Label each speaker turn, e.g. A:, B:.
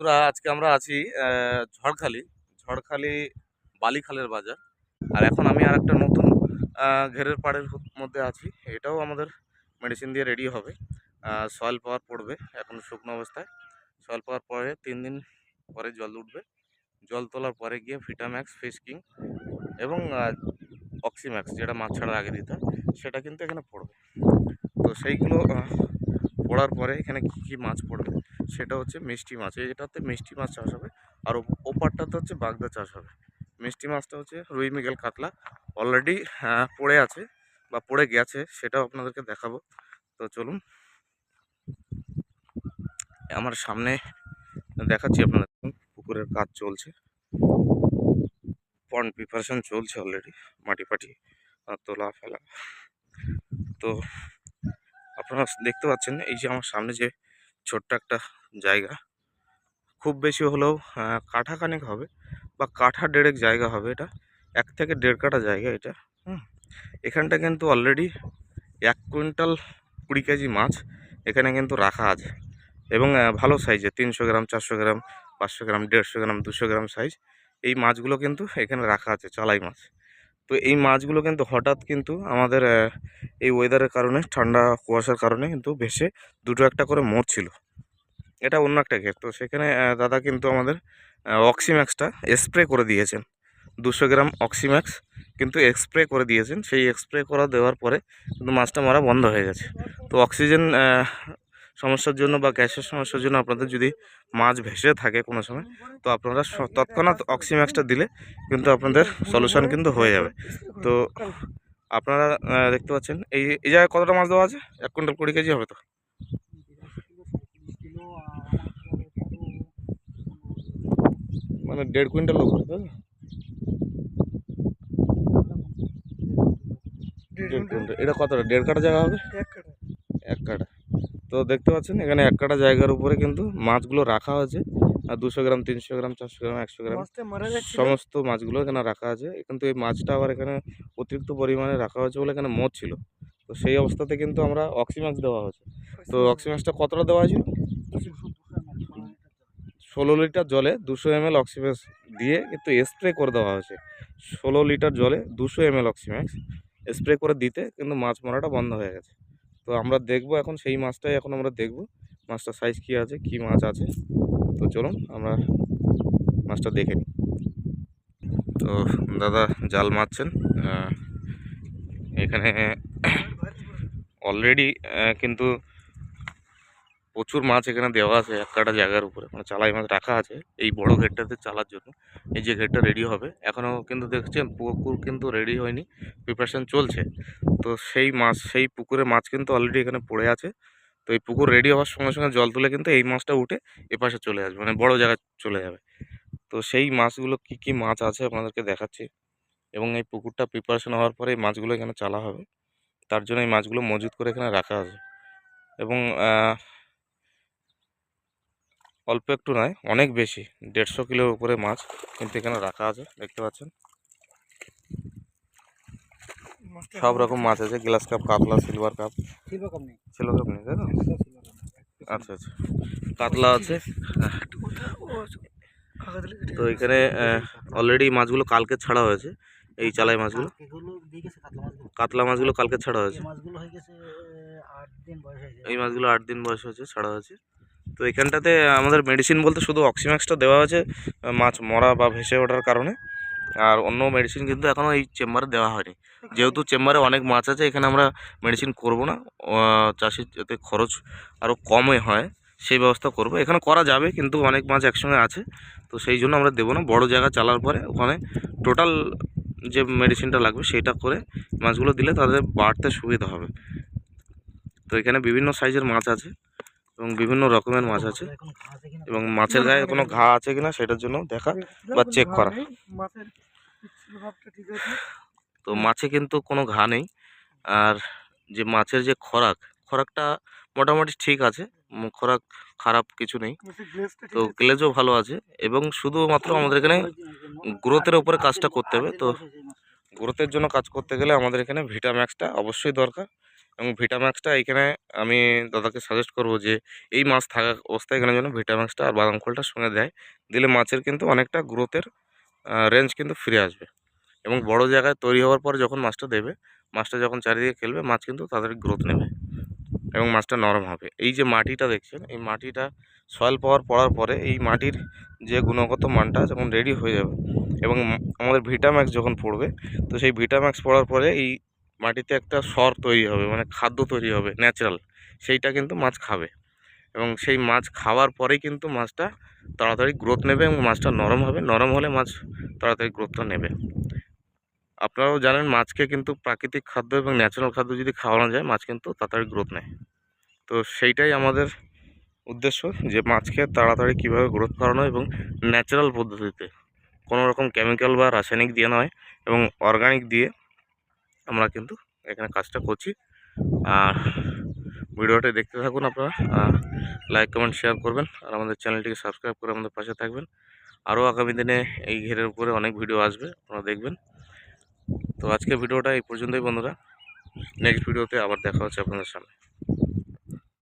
A: বন্ধুরা, আজকে আমরা আছি ঝড়খালি। ঝড়খালি বালিখালের বাজার। আর এখন আমি আর একটা নতুন ঘেরের পাড়ের মধ্যে আছি। এটাও আমাদের মেডিসিন দিয়ে রেডি হবে। সয়েল পাওয়ার পড়বে এখন শুকনো অবস্থায়। সয়েল পাওয়ার পরে তিন দিন পরে জল উঠবে। জল তোলার পরে গিয়ে ভিটাম্যাক্স ফিশ কিং এবং অক্সিম্যাক্স যেটা মাছ ছাড়ার আগে দিতে সেটা কিন্তু এখানে পড়বে। তো সেইগুলো পড়ার পরে এখানে কী কী মাছ পড়বে? সেটা হচ্ছে মিষ্টি মাছ। এটাতে মিষ্টি মাছ চাষ হবে। আর ওপারটাতে হচ্ছে বাগদা চাষ হবে। মিষ্টি মাছটা হচ্ছে রুই মৃগেল কাতলা। অলরেডি পড়ে আছে বা পড়ে গেছে সেটাও আপনাদেরকে দেখাবো। তো চলুন। আমার সামনে দেখাচ্ছি আপনাদের। পুকুরের কাজ চলছে। পন্ড প্রিপারেশন চলছে অলরেডি মাটি আহ, তোলা ফেলা। তো আপনারা দেখতে পাচ্ছেন এই যে আমার সামনে যে ছোট্ট একটা জায়গা। খুব বেশি হলেও আহ, কাঠা খানেক হবে বা কাঠা দেড়েক জায়গা হবে এটা। এক থেকে দেড় কাঠা জায়গা এটা হুম। এখানটা কিন্তু অলরেডি এক কুইন্টাল কুড়ি কেজি মাছ এখানে কিন্তু রাখা আছে। এবং ভালো সাইজে তিনশো গ্রাম চারশো গ্রাম পাঁচশো গ্রাম দেড়শো গ্রাম দুশো গ্রাম সাইজ এই মাছগুলো কিন্তু এখানে রাখা আছে চালাই মাছ। তো এই মাছগুলো কিন্তু হঠাৎ কিন্তু আমাদের এই ওয়েদারের কারণে, ঠান্ডা কুয়াশার কারণে কিন্তু ভেসে দুটো একটা করে মরছিল এটা অন্য একটা ক্ষেত তো সেখানে দাদা কিন্তু আমাদের অক্সিম্যাক্সটা স্প্রে করে দিয়েছেন। দুশো গ্রাম অক্সিম্যাক্স কিন্তু স্প্রে করে দিয়েছেন। সেই স্প্রে করা দেওয়ার পরে কিন্তু মাছটা মারা বন্ধ হয়ে গেছে। তো অক্সিজেন সমস্যার জন্য বা গ্যাসের সমস্যার জন্য আপনাদের যদি মাছ ভেসে থাকে কোনো সময় তো আপনারা তৎক্ষণাৎ অক্সিম্যাক্সটা দিলে কিন্তু আপনাদের সলিউশন কিন্তু হয়ে যাবে। তো আপনারা দেখতে পাচ্ছেন এই এই জায়গায় কতটা মাছ দেওয়া আছে? এক কুইন্টাল কুড়ি কেজি হবে তো। মানে দেড় কুইন্টাল তাই তো? এটা কতটা? দেড় কাটা জায়গা হবে? এক কাটা তো দেখতে পাচ্ছেন এখানে এক কাটা জায়গার উপরে কিন্তু মাছগুলো রাখা আছে আর দুশো গ্রাম তিনশো গ্রাম চারশো গ্রাম একশো গ্রাম সমস্ত মাছগুলো এখানে রাখা আছে। কিন্তু এই মাছটা আবার এখানে অতিরিক্ত পরিমাণে রাখা হয়েছে বলে এখানে মদ ছিল। তো সেই অবস্থাতে কিন্তু আমরা অক্সিম্যাক্স দেওয়া হয়েছে। তো অক্সিম্যাক্সটা কতটা দেওয়া হয়েছিল? ষোলো লিটার জলে দুশো এম এল অক্সিম্যাক্স দিয়ে কিন্তু স্প্রে করে দেওয়া হয়েছে। ষোলো লিটার জলে দুশো এম এল অক্সিম্যাক্স স্প্রে করে দিতে কিন্তু মাছ মারাটা বন্ধ হয়ে গেছে। তো আমরা দেখব এখন সেই মাছটাই এখন আমরা দেখব। মাছটার সাইজ কী আছে, কি মাছ আছে। তো চলুন আমরা মাছটা দেখে নিই। তো দাদা জাল মারছেন এখানে অলরেডি কিন্তু প্রচুর মাছ এখানে দেওয়া আছে এক কাটা জায়গার উপরে। মানে চালাই মাছ রাখা আছে এই বড় ঘেরটাতে চালার জন্য। এই যে ঘেরটা রেডি হবে। এখনও কিন্তু দেখছেন পুকুর কিন্তু রেডি হয়নি। প্রিপারেশান চলছে। তো সেই মাছ, সেই পুকুরে মাছ কিন্তু অলরেডি এখানে পড়ে আছে। তো এই পুকুর রেডি হওয়ার সঙ্গে সঙ্গে জল তুলে কিন্তু এই মাছটা উঠে এপাশে চলে আসবে। মানে বড় জায়গায় চলে যাবে। তো সেই মাছগুলো কি কি মাছ আছে আপনাদেরকে দেখাচ্ছি। এবং এই পুকুরটা প্রিপারেশন হওয়ার পরে এই মাছগুলো এখানে চালা হবে। তার জন্য এই মাছগুলো মজুত করে এখানে রাখা আছে। এবং অল্প একটু নয় অনেক বেশি। দেড়শো কিলোর উপরে মাছ কিন্তু এখানে রাখা আছে দেখতে পাচ্ছেন? সব রকম মাছ আছে গ্লাস কাপ কাতলা সিলভার কাপ। সিলভার কাপ নেই। তাই তো? আচ্ছা আচ্ছা। কাতলা আছে। তো এখানে অলরেডি মাছগুলো কালকে ছাড়া হয়েছে এই চালাই মাছগুলো। কাতলা মাছগুলো। কালকে ছাড়া হয়েছে।
B: হয়ে হয়ে
A: এই মাছগুলো আট দিন বয়স হয়েছে ছাড়া হয়েছে। তো এখানটাতে আমাদের মেডিসিন বলতে শুধু অক্সিম্যাক্সটা দেওয়া হয়েছে, মাছ মরা বা ভেসে ওঠার কারণে। আর অন্য মেডিসিন কিন্তু এখনও এই চেম্বারে দেওয়া হয়নি। যেহেতু চেম্বারে অনেক মাছ আছে, এখানে আমরা মেডিসিন করব না। চাষির যাতে খরচ আরও কমে হয়, সেই ব্যবস্থা করব। এখানে করা যাবে, কিন্তু অনেক মাছ একসঙ্গে আছে। তো সেই জন্য আমরা দেবো না। বড় জায়গা চালার পরে ওখানে টোটাল যে মেডিসিনটা লাগবে সেটা করে মাছগুলো দিলে তাদের বাড়তে সুবিধা হবে। তো এখানে বিভিন্ন সাইজের মাছ আছে। এবং বিভিন্ন রকমের মাছ আছে। এবং মাছের গায়ে কোনো ঘা আছে কিনা সেটার জন্য দেখা বা চেক করা। তো মাছে কিন্তু কোনো ঘা নেই। আর যে মাছের যে খোরাক, খোরাকটা মোটামুটি ঠিক আছে। খোরাক খারাপ কিছু নেই। তো গ্লেজও ভালো আছে। এবং শুধুমাত্র আমাদের এখানে গ্রোথের উপরে কাজটা করতে হবে। তো গ্রোথের জন্য কাজ করতে গেলে আমাদের এখানে ভিটাম্যাক্সটা অবশ্যই দরকার। এবং ভিটাম্যাক্সটা এইখানে আমি দাদাকে সাজেস্ট করব যে, এই মাছ থাকা অবস্থায় এখানে যেন ভিটাম্যাক্সটা আর বাদাম খোলটা সঙ্গে দেয়। দিলে মাছের কিন্তু অনেকটা গ্রোথের রেঞ্জ কিন্তু ফিরে আসবে। এবং বড় জায়গায় তৈরি হওয়ার পরে যখন মাছটা দেবে, মাছটা যখন চারিদিকে খেলবে, মাছ কিন্তু তাদের গ্রোথ নেবে এবং মাছটা নরম হবে। এই যে মাটিটা দেখছেন, এই মাটিটা সয়েল পাওয়ার পড়ার পরে এই মাটির যে গুণগত মানটা যখন রেডি হয়ে যাবে এবং আমাদের ভিটাম্যাক্স যখন পড়বে, তো সেই ভিটাম্যাক্স পড়ার পরে এই মাটিতে একটা সর তৈরি হবে মানে খাদ্য তৈরি হবে ন্যাচারাল সেইটা কিন্তু মাছ খাবে। এবং সেই মাছ খাওয়ার পরেই কিন্তু মাছটা তাড়াতাড়ি গ্রোথ নেবে এবং মাছটা নরম হবে। নরম হলে মাছ তাড়াতাড়ি গ্রোথটা নেবে। আপনারাও জানেন মাছকে কিন্তু প্রাকৃতিক খাদ্য এবং ন্যাচারাল খাদ্য যদি খাওয়ানো যায়, মাছ কিন্তু তাড়াতাড়ি গ্রোথ নেয়। তো সেইটাই আমাদের উদ্দেশ্য যে মাছকে তাড়াতাড়ি কীভাবে গ্রোথ করানো এবং ন্যাচারাল পদ্ধতিতে। কোনো রকম কেমিক্যাল বা রাসায়নিক দিয়ে নয়, এবং অর্গানিক দিয়ে আমরা কিন্তু এখানে কাজটা করছি। আর ভিডিওটা দেখতে থাকুন আপনারা। লাইক কমেন্ট শেয়ার করবেন। আর আমাদের চ্যানেলটিকে সাবস্ক্রাইব করে আমাদের পাশে থাকবেন। আরও আগামী দিনে এই ঘেরের উপরে অনেক ভিডিও আসবে, আপনারা দেখবেন। তো আজকে ভিডিওটা এই পর্যন্তই বন্ধুরা। নেক্সট ভিডিওতে আবার দেখা হচ্ছে আপনাদের সামনে।